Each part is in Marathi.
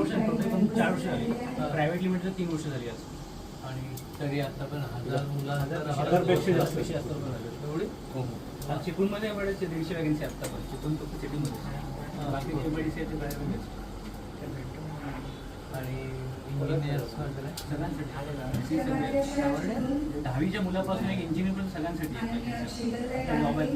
वर्ष चार वर्ष झाली. प्रायव्हेट लिमिटेड तीन वर्ष झाली आज. आणि तरी आता पण हजार. पेक्षा जास्त झाले. एवढे? हो हो. चिपळूणमध्ये दीडशे वॅगन्सी आता पण. चिपळूण फक्त सिटीमध्ये बाकी केबडीसी ते बाहेर. आणि सगळ्यांसाठी. दहावीच्या मुलापासून एक इंजिनियर पण सगळ्यांसाठी जॉब आहेत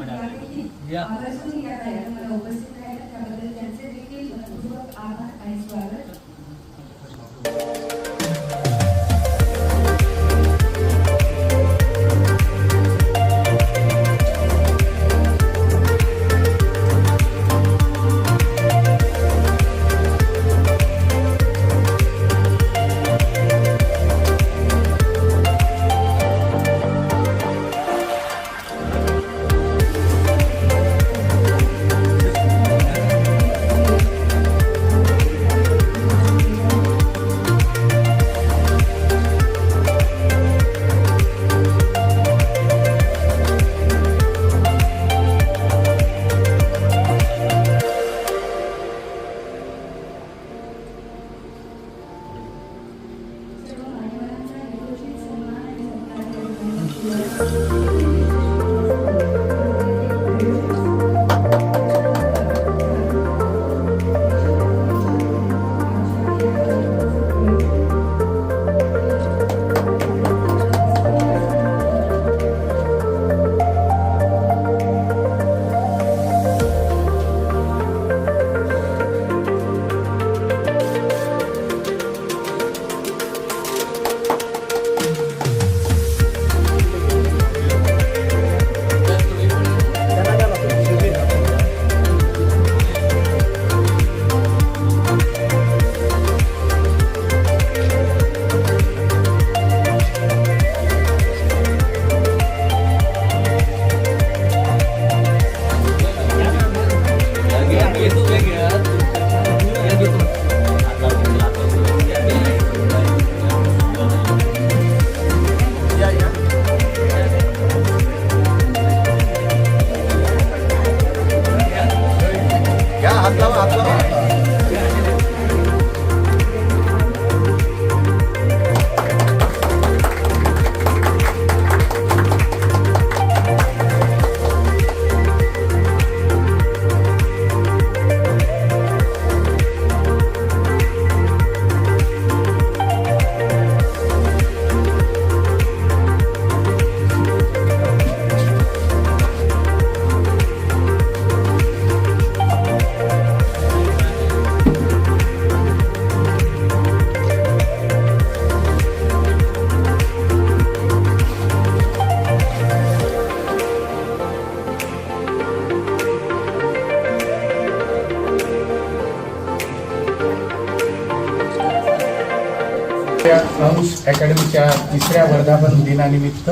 अकॅडमीच्या तिसऱ्या वर्धापन दिनानिमित्त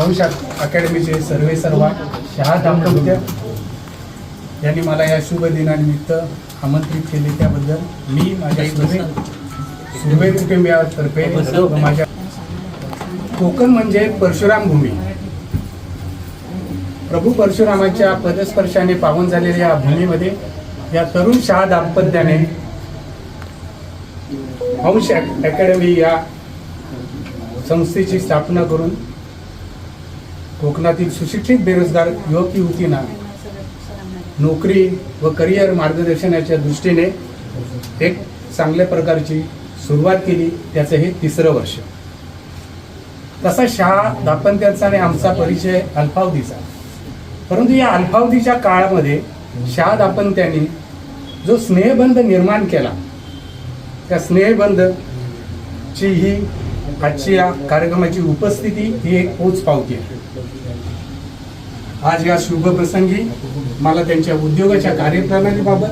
अंश अकॅडमीचे सर्वे सर्वा शहा दाम्पत्य यांनी मला या शुभ दिनानिमित्त आमंत्रित केले त्याबद्दल मी माझ्या सुर्वे सुर्वे कुटुंबियातर्फे माझ्या कोकण म्हणजे परशुराम भूमी. प्रभू परशुरामाच्या पदस्पर्शाने पावन झालेल्या या भूमीमध्ये या तरुण शहा दाम्पत्याने हंश अकॅडमी या संस्थेची स्थापना करून कोकणातील सुशिक्षित बेरोजगार युवक युवतींना नोकरी व करिअर मार्गदर्शनाच्या दृष्टीने एक चांगल्या प्रकारची सुरुवात केली. त्याचं हे तिसरं वर्ष. तसा शहा दापंत्यांचा आणि आमचा परिचय अल्पावधीचा. परंतु या अल्पावधीच्या काळामध्ये शहा दापंत्यांनी जो स्नेहबंध निर्माण केला त्या स्नेहबंधची ही आजची या कार्यक्रमाची उपस्थिती ही एक पोच पावती आहे. आज या शुभ प्रसंगी मला त्यांच्या उद्योगाच्या कार्यप्रणालीबाबत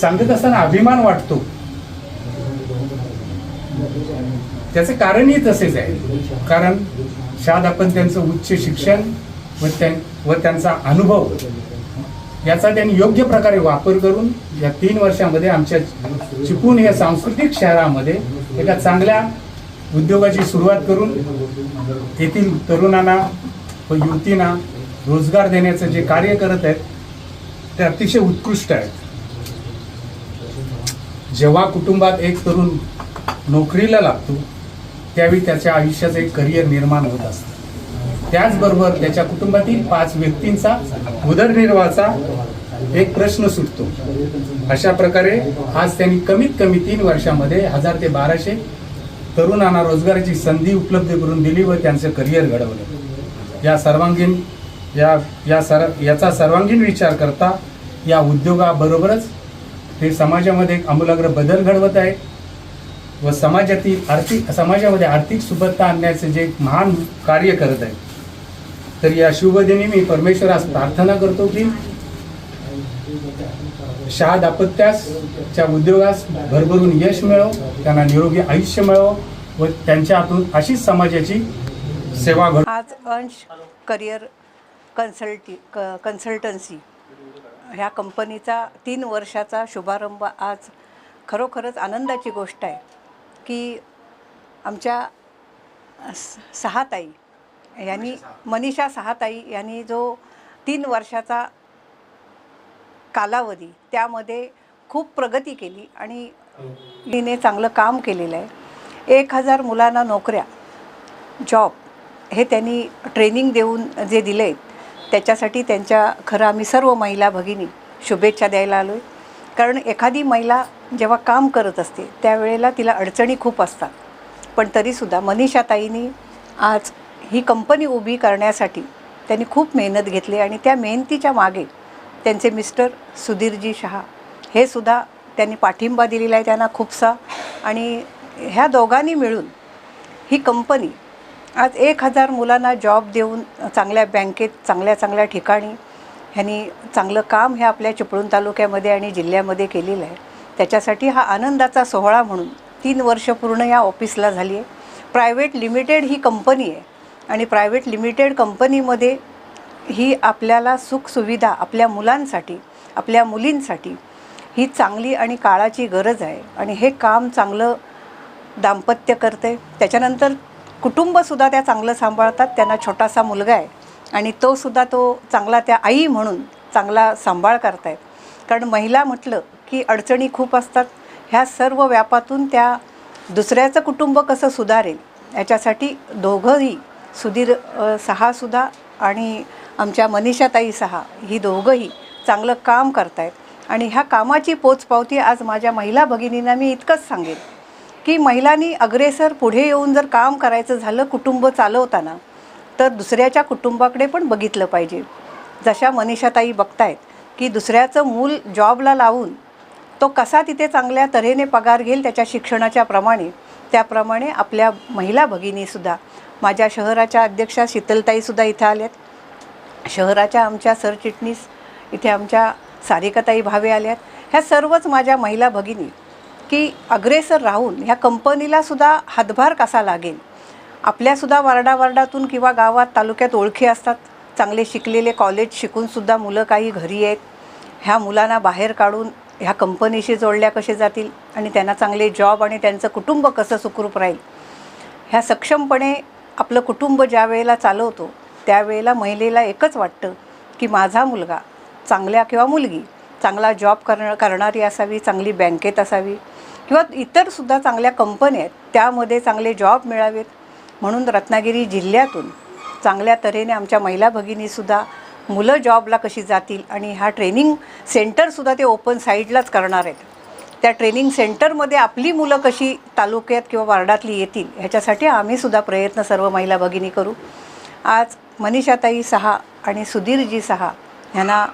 सांगत असताना अभिमान वाटतो. त्याचं कारणही तसेच आहे. कारण शाद आपण त्यांचं उच्च शिक्षण व व त्यांचा अनुभव याचा त्यांनी योग्य प्रकारे वापर करून या तीन वर्षामध्ये आमच्या चिपळूण या सांस्कृतिक शहरामध्ये एका चांगल्या उद्योगाची सुरुवात करून येथील तरुणांना व युवतींना रोजगार देण्याचं जे कार्य करत आहेत ते अतिशय उत्कृष्ट आहेत जेव्हा कुटुंबात एक तरुण नोकरीला लागतो त्यावेळी त्याच्या आयुष्याचं एक करिअर निर्माण होत असतं. त्याचबरोबर त्याच्या कुटुंबातील पाच व्यक्तींचा उदरनिर्वाहाचा एक प्रश्न सुटतो. अशा प्रकारे आज त्यांनी कमीत कमी तीन वर्षामध्ये हजार ते बाराशे तरुणांना रोजगाराची संधी उपलब्ध करून दिली व त्यांचं करिअर घडवलं. या सर्वांगीण या या सर याचा सर्वांगीण विचार करता या उद्योगाबरोबरच ते समाजामध्ये एक आमूलाग्र बदल घडवत आहे व समाजातील आर्थिक समाजामध्ये आर्थिक सुबत्ता आणण्याचे जे महान कार्य करत आहे तर या शुभदिनी मी परमेश्वरास प्रार्थना करतो की शहा दापत्यासच्या उद्योगास भरभरून यश मिळव त्यांना निरोगी आयुष्य मिळव व त्यांच्या हातून अशीच समाजाची सेवा घड. आज अंश करिअर कन्सल्टी क कन्सल्टन्सी ह्या कंपनीचा तीन वर्षाचा शुभारंभ आज खरोखरच आनंदाची गोष्ट आहे की आमच्या स- सहाताई यांनी मनीषा सहाताई यांनी जो तीन वर्षाचा कालावधी त्यामध्ये खूप प्रगती केली आणि तिने चांगलं काम केलेलं आहे. एक हजार मुलांना नोकऱ्या जॉब हे त्यांनी ट्रेनिंग देऊन जे दिले त्याच्यासाठी त्यांच्या खरं आम्ही सर्व महिला भगिनी शुभेच्छा द्यायला आलो आहे कारण एखादी महिला जेव्हा काम करत असते त्यावेळेला तिला अडचणी खूप असतात. पण तरीसुद्धा मनीषाताईंनी आज ही कंपनी उभी करण्यासाठी त्यांनी खूप मेहनत घेतली आणि त्या मेहनतीच्या मागे त्यांचे मिस्टर सुधीरजी शहा हे सुद्धा त्यांनी पाठिंबा दिलेला आहे त्यांना खूपसा. आणि ह्या दोघांनी मिळून ही कंपनी आज एक हजार मुलांना जॉब देऊन चांगल्या बँकेत चांगल्या चांगल्या ठिकाणी ह्यांनी चांगलं काम हे आपल्या चिपळूण तालुक्यामध्ये आणि जिल्ह्यामध्ये केलेलं आहे. त्याच्यासाठी हा आनंदाचा सोहळा म्हणून तीन वर्ष पूर्ण या ऑफिसला झाली आहे. प्रायव्हेट लिमिटेड ही कंपनी आहे. आणि प्रायव्हेट लिमिटेड कंपनीमध्ये ही आपल्याला सुखसुविधा आपल्या मुलांसाठी आपल्या मुलींसाठी ही चांगली आणि काळाची गरज आहे. आणि हे काम चांगलं दाम्पत्य करते. त्याच्यानंतर कुटुंबसुद्धा त्या चांगलं सांभाळतात. त्यांना छोटासा मुलगा आहे आणि तोसुद्धा तो चांगला त्या आई म्हणून चांगला सांभाळ करतायत. कारण महिला म्हटलं की अडचणी खूप असतात. ह्या सर्व व्यापातून त्या दुसऱ्याचं कुटुंब कसं सुधारेल याच्यासाठी दोघंही सुधीर सहासुद्धा आणि आमच्या मनीषाताई सहा ही दोघंही चांगलं काम करतायत. आणि ह्या कामाची पोचपावती आज माझ्या महिला भगिनींना मी इतकंच सांगेन की महिलांनी अग्रेसर पुढे येऊन जर काम करायचं झालं कुटुंब चालवताना तर दुसऱ्याच्या कुटुंबाकडे पण बघितलं पाहिजे. जशा मनीषाताई बघतायत की दुसऱ्याचं मूल जॉबला लावून तो कसा तिथे चांगल्या तऱ्हेने पगार घेईल त्याच्या शिक्षणाच्या प्रमाणे त्याप्रमाणे आपल्या महिला भगिनीसुद्धा माझ्या शहराच्या अध्यक्षा शीतलताईसुद्धा इथं आल्यात. शहराच्या आमच्या सरचिटणीस इथे आमच्या सारिकाताई भावे आल्यात. ह्या सर्वच माझ्या महिला भगिनी की अग्रेसर राहून ह्या कंपनीलासुद्धा हातभार कसा लागेल? आपल्यासुद्धा वार्डावार्डातून किंवा गावात तालुक्यात ओळखी असतात. चांगले शिकलेले कॉलेज शिकूनसुद्धा मुलं काही घरी आहेत. ह्या मुलांना बाहेर काढून ह्या कंपनीशी जोडल्या कसे जातील? आणि त्यांना चांगले जॉब आणि त्यांचं कुटुंब कसं सुखरूप राहील? ह्या सक्षमपणे आपलं कुटुंब ज्या वेळेला चालवतो त्यावेळेला महिलेला एकच वाटतं की माझा मुलगा चांगल्या किंवा मुलगी चांगला जॉब करण करणारी असावी चांगली बँकेत असावी किंवा इतरसुद्धा चांगल्या कंपन्या आहेत त्यामध्ये चांगले जॉब मिळावेत. म्हणून रत्नागिरी जिल्ह्यातून चांगल्या तऱ्हेने आमच्या महिला भगिनीसुद्धा मुलं जॉबला कशी जातील आणि हा ट्रेनिंग सेंटरसुद्धा ते ओपन साईडलाच करणार आहेत. त्या ट्रेनिंग सेंटरमध्ये आपली मुलं कशी तालुक्यात किंवा वार्डातली येतील ह्याच्यासाठी आम्हीसुद्धा प्रयत्न सर्व महिला भगिनी करू. आज मनीषाताई सहा आणि सुधीरजी सहा ह्यांना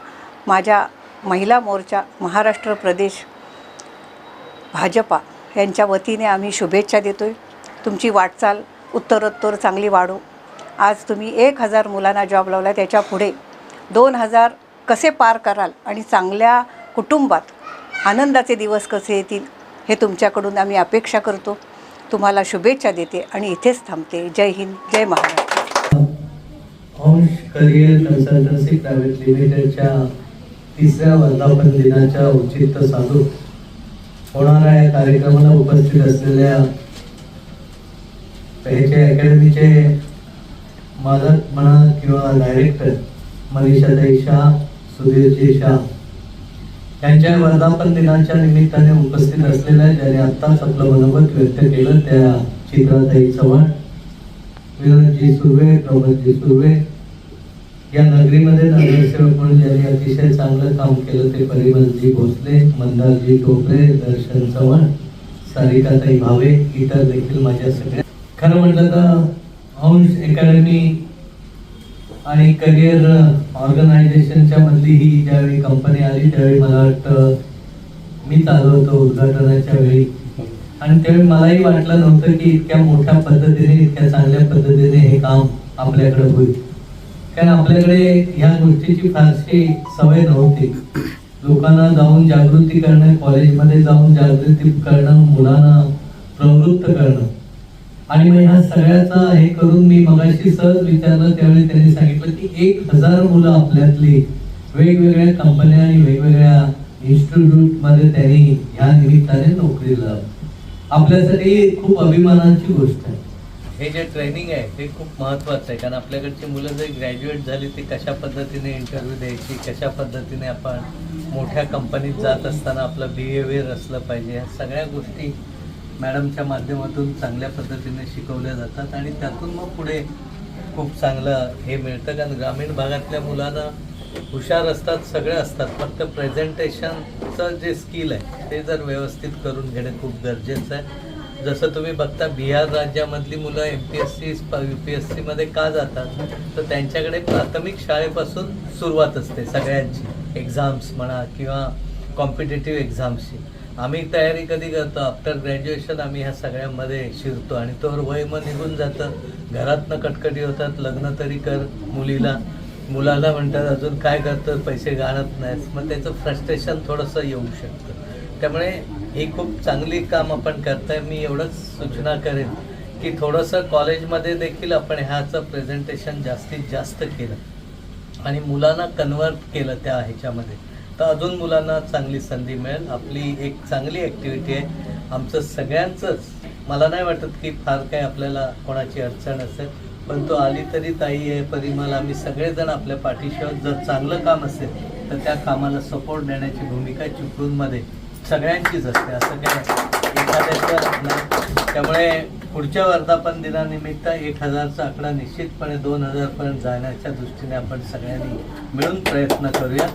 माझ्या महिला मोर्चा महाराष्ट्र प्रदेश भाजपा यांच्या वतीने आम्ही शुभेच्छा देतो आहे तुमची वाटचाल उत्तरोत्तर चांगली वाढो. आज तुम्ही एक हजार मुलांना जॉब लावला त्याच्या पुढे दोन हजार कसे पार कराल आणि चांगल्या कुटुंबात आनंदाचे दिवस कसे येतील हे तुमच्याकडून आम्ही अपेक्षा करतो. तुम्हाला शुभेच्छा देते आणि इथेच थांबते. जय हिंद जय महाराष्ट्र. अंश करिअर कन्सल्टन्सी प्रायव्हेट लिमिटेडच्या तिसऱ्या वर्धापन दिनाच्या औचित्य साधू होणाऱ्या या कार्यक्रमाला उपस्थित असलेल्या ह्याचे अकॅडमीचे मालक म्हणा किंवा डायरेक्टर मनीषाताई शाह सुधीरजी शाह. यांच्या वर्धापन दिनाच्या निमित्ताने उपस्थित असलेल्या ज्याने आत्ताच आपलं मनोगत व्यक्त केलं त्या चित्राताई चव्हाण विनोदजी सुर्वे प्रमोदजी सुर्वे. या नगरीमध्ये नगरसेवक म्हणून ज्यांनी अतिशय चांगलं काम केलं ते परिमलजी भोसले मंदारजी टोपरे दर्शन चव्हाण सारिकाताई भावे इतर देखील माझ्या सगळ्या. खरं म्हटलं तर अंश अकॅडमी आणि करिअर ऑर्गनायझेशनच्या मधली ही ज्यावेळी कंपनी आली त्यावेळी मला वाटतं मी चालवतो होतो उद्घाटनाच्या वेळी. आणि त्यावेळी मलाही वाटलं नव्हतं की इतक्या मोठ्या पद्धतीने इतक्या चांगल्या पद्धतीने हे काम आपल्याकडे होईल. कारण आपल्याकडे ह्या गोष्टीची फारशी सवय नव्हती. लोकांना जाऊन जागृती करणं कॉलेजमध्ये जाऊन जागृती करणं मुलांना प्रवृत्त करणं आणि मग ह्या सगळ्याचा हे करून मी मगाशी सहज विचारलं त्यावेळी त्यांनी सांगितलं की एक हजार मुलं आपल्यातली वेगवेगळ्या कंपन्या आणि वेगवेगळ्या इन्स्टिट्यूटमध्ये त्यांनी ह्या निमित्ताने नोकरीला आपल्यासाठी खूप अभिमानाची गोष्ट आहे. हे जे ट्रेनिंग आहे ते खूप महत्वाचं आहे. कारण आपल्याकडची मुलं जर ग्रॅज्युएट झाली ते कशा पद्धतीने इंटरव्ह्यू द्यायची कशा पद्धतीने आपण मोठ्या कंपनीत जात असताना आपलं बिहेवियर असलं पाहिजे ह्या सगळ्या गोष्टी मॅडमच्या माध्यमातून चांगल्या पद्धतीने शिकवल्या जातात आणि त्यातून मग पुढे खूप चांगलं हे मिळतं. कारण ग्रामीण भागातल्या मुलांना हुशार असतात सगळे असतात फक्त प्रेझेंटेशनचं जे स्किल आहे ते जर व्यवस्थित करून घेणं खूप गरजेचं आहे. जसं तुम्ही बघता बिहार राज्यामधली मुलं M P S C U P S सीमध्ये का जातात? तर त्यांच्याकडे प्राथमिक शाळेपासून सुरुवात असते सगळ्यांची. एक्झाम्स म्हणा किंवा कॉम्पिटेटिव्ह एक्झाम्सची आम्ही तयारी कधी करतो? आफ्टर ग्रॅज्युएशन आम्ही ह्या सगळ्यामध्ये शिरतो आणि तोवर वय मग निघून जातं. घरातनं कटकटी होतात लग्न तरी कर मुलीला. मुलाला म्हणतात अजून काय करतं पैसे गाळत नाहीत मग त्याचं फ्रस्ट्रेशन थोडंसं येऊ शकतं. त्यामुळे ही खूप चांगली काम आपण करताय. मी एवढंच सूचना करेन की थोडंसं कॉलेजमध्ये देखील आपण ह्याचं प्रेझेंटेशन जास्तीत जास्त केलं. आणि मुलांना कन्वर्ट केलं त्या ह्याच्यामध्ये. तर अजून मुलांना चांगली संधी मिळेल. आपली एक चांगली ॲक्टिव्हिटी आहे. आमचं सगळ्यांचंच मला नाही वाटत की फार काही आपल्याला कोणाची अडचण असेल पण तो आली तरी ताई आहे परिमाला आम्ही सगळेजण आपल्या पाठीशिवाय जर चांगलं काम असेल तर त्या कामाला सपोर्ट देण्याची भूमिका चिपळूणमध्ये सगळ्यांचीच असते. असं काय एखाद्याचं त्यामुळे पुढच्या वर्धापन दिनानिमित्त एक हजारचा आकडा निश्चितपणे दोन हजारपर्यंत जाण्याच्या दृष्टीने आपण सगळ्यांनी मिळून प्रयत्न करूया.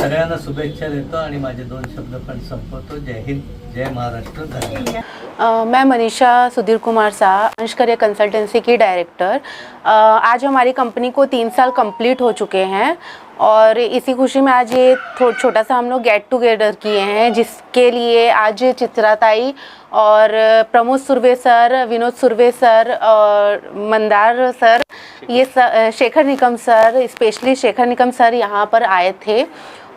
सगळ्यांना शुभेच्छा देतो आणि माझे दोन शब्द पण संपवतो. जय हिंद, जय महाराष्ट्र मैं मनीषा सुधीर कुमार शाह अंशकर्य कंसल्टेंसी की डायरेक्टर आज हमारी कंपनी को तीन साल कंप्लीट हो चुके हैं और इसी खुशी में आज ये थो छोटा सा हम लोग गेट टुगेदर किए हैं जिसके लिए आज चित्राताई और प्रमोद सुरवे सर विनोद सुरवे सर और मंदार सर ये Shekhar Nikam sir specially Shekhar Nikam sir यहाँ पर आए थे।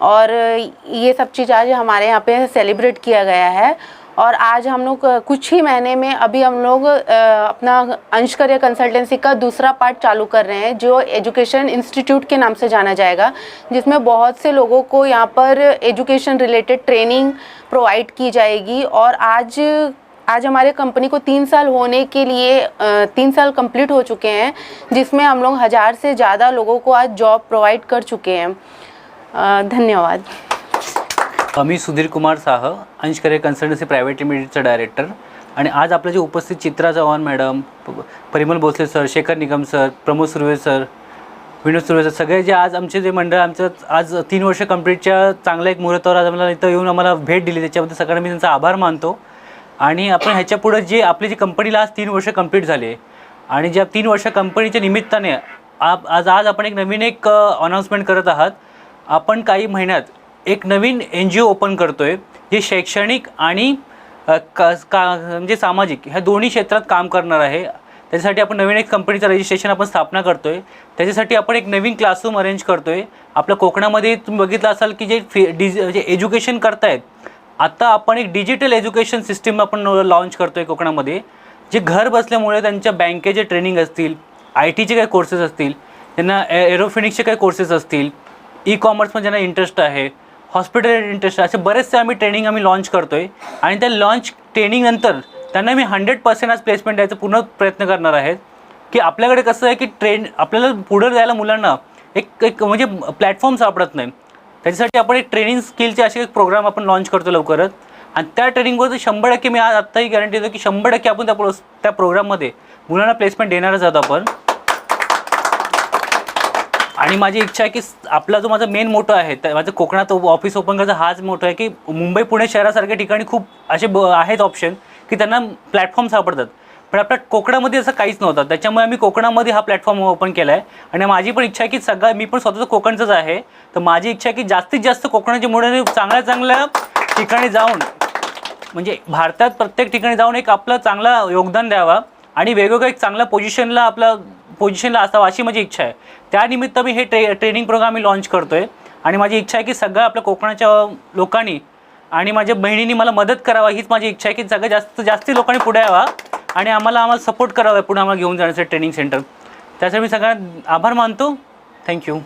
और ये सब चीज़ आज हमारे यहाँ पे सेलिब्रेट किया गया है। और आज हम लोग कुछ ही महीने में अभी हम लोग अपना अंश करियर कंसल्टेंसी का दूसरा पार्ट चालू कर रहे हैं, जो एजुकेशन इंस्टीट्यूट के नाम से जाना जाएगा, जिसमें बहुत से लोगों को यहाँ पर एजुकेशन रिलेटेड ट्रेनिंग प्रोवाइड की जाएगी। और आज आज हमारे कंपनी को तीन साल होने के लिए तीन साल कंप्लीट हो चुके हैं, जिसमें हम लोग हज़ार से ज़्यादा लोगों को आज जॉब प्रोवाइड कर चुके हैं। धन्यवाद। मी सुधीर कुमार साह अंशकरे कन्सल्टन्सी प्रायव्हेट लिमिटेडचा डायरेक्टर. आणि आज आपल्या जे उपस्थित चित्रा चव्हाण मॅडम प- Parimal Bhosale sir Shekhar Nigam sir Pramod Surve sir Vinod Surve sir सगळे जे आज आमचे जे मंडळ आमचं आज तीन वर्ष कंप्लीटच्या चांगल्या एक मुहूर्तावर आज आम्हाला इथं येऊन आम्हाला भेट दिली. त्याच्याबद्दल सगळ्यांना मी त्यांचा आभार मानतो. आणि आपण ह्याच्या पुढं जे आपली जी कंपनीला आज तीन वर्ष कंप्लीट झाले आणि ज्या तीन वर्ष कंपनीच्या निमित्ताने आप आज आज आपण एक नवीन एक अनाऊन्समेंट करत आहात. आपण काही महिन्यात एक नवीन एन जी ओ ओपन करतो आहे जे शैक्षणिक आणि का का म्हणजे सामाजिक ह्या दोन्ही क्षेत्रात काम करणार आहे. त्याच्यासाठी आपण नवीन एक कंपनीचं रजिस्ट्रेशन आपण स्थापना करतो आहे त्याच्यासाठी आपण एक नवीन क्लासरूम अरेंज करतो आहे आपल्या कोकणामध्ये तुम्ही बघितलं असाल की जे फी डिज जे एज्युकेशन करतायत आता आपण एक डिजिटल एज्युकेशन सिस्टीम आपण लॉन्च करतो आहे कोकणामध्ये. जे घर बसल्यामुळे त्यांच्या बँकेचे ट्रेनिंग असतील आय टीचे काही कोर्सेस असतील त्यांना ए एरोफिनिक्सचे काही कोर्सेस असतील ई कॉमर्समध्ये ज्यांना इंटरेस्ट आहे हॉस्पिटल इंटरेस्ट असे बरेचसे आम्ही ट्रेनिंग आम्ही लॉन्च करतो आहे आणि त्या लॉन्च ट्रेनिंगनंतर त्यांना मी हंड्रेड पर्सेंट आज प्लेसमेंट द्यायचा पूर्ण प्रयत्न करणार आहे. की आपल्याकडे कसं आहे की ट्रेन आपल्याला पुढं जायला मुलांना एक एक म्हणजे प्लॅटफॉर्म सापडत नाही. त्याच्यासाठी आपण एक ट्रेनिंग स्किलचे असे एक प्रोग्राम आपण लॉन्च करतो लवकरच. आणि त्या ट्रेनिंगवर शंभर टक्के मी आज आत्ताही गॅरंटी देतो की शंभर टक्के आपण त्या प्रो त्या प्रोग्राममध्ये मुलांना प्लेसमेंट देणारच आहोत आपण. आणि माझी इच्छा आहे की आपला जो माझा मेन मोटो आहे तर माझं कोकणात ऑफिस ओपन करायचा हाच मोठो आहे की मुंबई पुणे शहरासारख्या ठिकाणी खूप असे ब आहेत ऑप्शन की त्यांना प्लॅटफॉर्म सापडतात. पण आपल्या कोकणामध्ये असं काहीच नव्हतं. त्याच्यामुळे आम्ही कोकणामध्ये हा प्लॅटफॉर्म ओपन केला आहे आणि माझी पण इच्छा आहे की सगळं मी पण स्वतःचं कोकणचंच आहे. तर माझी इच्छा आहे की जास्तीत जास्त कोकणाच्या मुळे चांगल्या चांगल्या ठिकाणी जाऊन म्हणजे भारतात प्रत्येक ठिकाणी जाऊन एक आपलं चांगला योगदान द्यावा आणि वेगवेगळ्या एक चांगल्या पोझिशनला आपला पोझिशनला असावं अशी माझी इच्छा आहे. त्यानिमित्त मी हे ट्रे ट्रेनिंग प्रोग्राम मी लॉन्च करतो आहे आणि माझी इच्छा आहे की सगळ्या आपल्या कोकणाच्या लोकांनी आणि माझ्या बहिणींनी मला मदत करावा हीच माझी इच्छा आहे की सगळ्या जास्त जास्ती लोकांनी पुढे यावा आणि आम्हाला आम्हाला सपोर्ट करावा पुढे आम्हाला घेऊन जाण्याचं ट्रेनिंग सेंटर त्यासाठी मी सगळ्यांना आभार मानतो. थँक्यू